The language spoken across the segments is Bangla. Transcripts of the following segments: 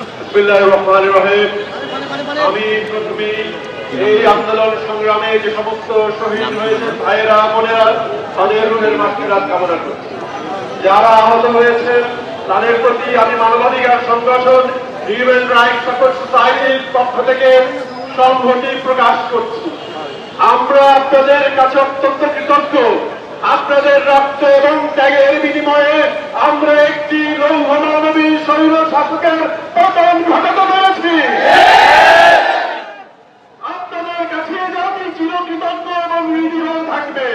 বিসমিল্লাহির রহিম। আমি প্রথমে এই আন্দোলন সংগ্রামে যে সমস্ত শহীদ হয়েছে ভাইয়েরা বোনেরা তাদের রুহের মাতৃরাত কামনা করছি যারা আহত হয়েছেন তাদের প্রতি আমি মানবাধিকার সংগঠন হিউম্যান রাইটস সাপোর্ট সোসাইটির পক্ষ থেকে সংহতি প্রকাশ করছি। আমরা আপনাদের কাছে অত্যন্ত কৃতজ্ঞ। আপনাদের রক্ত এবং ত্যাগের বিনিময়ে আমরা একটি থাকবে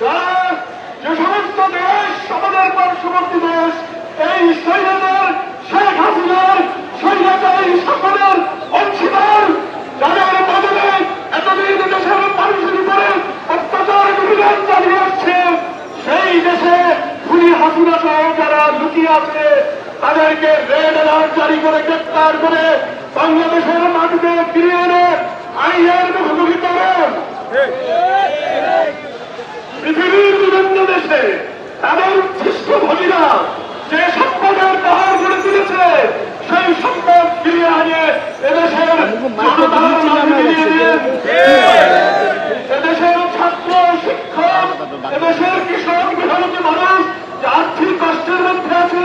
যে সমস্ত দেশ, আমাদের পার্শ্ববর্তী দেশ, এই সৈন্যদের, শেখ হাসিনার সৈন্যচারী সকলের অংশীদার, যাদের বদলে এতদিন দেশের মানুষের উপরে অত্যাচার অভিযান চালিয়ে আসছে, সেই দেশে খুনি হাসিনা সহ যারা লুকিয়ে আছে, তাদেরকে রেড অ্যালার্ট জারি করে গ্রেপ্তার করে বাংলাদেশের মাটিতে ফিরিয়ে এনে আইনের মুখোমুখি করেন পৃথিবীর বিভিন্ন দেশে তাদের উচ্ছিষ্ট ভোগীরা যে সম্পদের পাহাড় গড়ে তুলেছে সেই সম্পদ ফিরিয়ে আনিয়ে এদেশের জনতার মাঝে ফিরিয়ে দিন। এদেশের ছাত্র শিক্ষক এদেশের কৃষক মেধাবতী মানুষ যে আর্থিক কষ্টের মধ্যে আছে